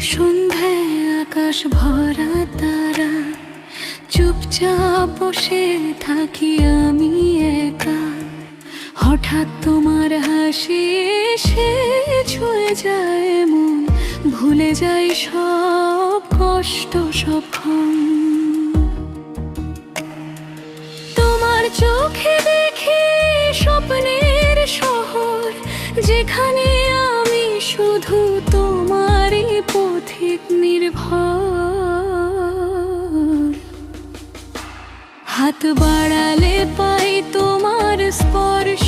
সন্ধ্যায় আকাশ ভরা তারা চুপচাপ বসে থাকি আমি একা। হঠাৎ তোমার হাসি এসে ছুঁয়ে যায় মন, ভুলে যাই সব কষ্ট সব তোমার চোখে দেখি স্বপ্নের শহর, যেখানে আমি শুধু তোমার হাত বাড়ালে পাই তোমার স্পর্শ।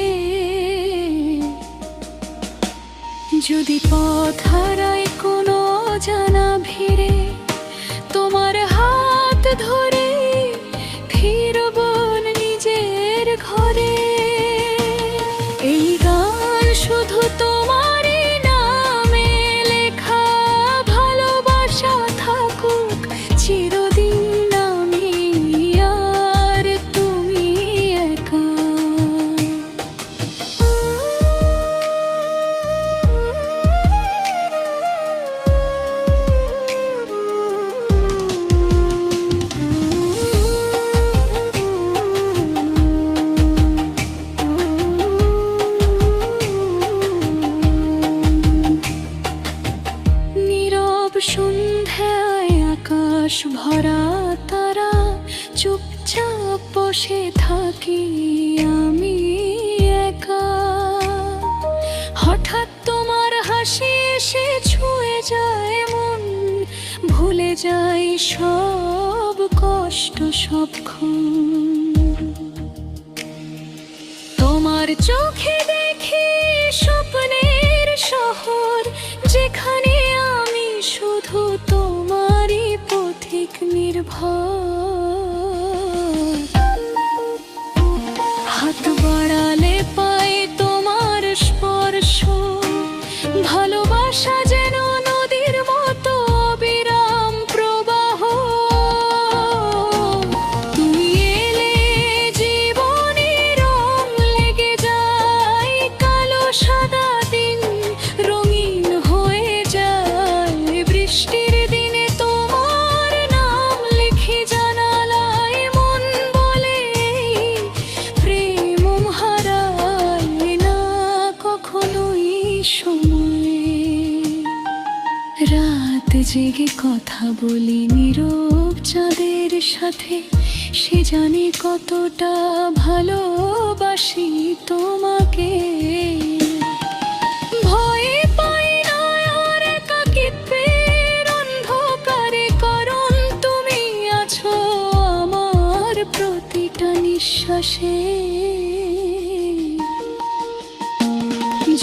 যদি পথ হারাই কোনো জানা ভিড়ে তোমার হাত ধরে ফিরব ভরা তারা চুপচাপ বসে থাকি আমি একা। হঠাৎ তোমার হাসি এসে ছুঁয়ে যায় মন, ভুলে যাই সব কষ্ট সব তোমার চোখে নির্ভর হাত বাড়ালে পাই তোমার স্পর্শ। ভালোবাসা যেন জেগে কথা বলি নীরব চাঁদের সাথে। সে জানে কতটা ভালোবাসি তোমাকে।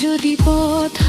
যদি পথ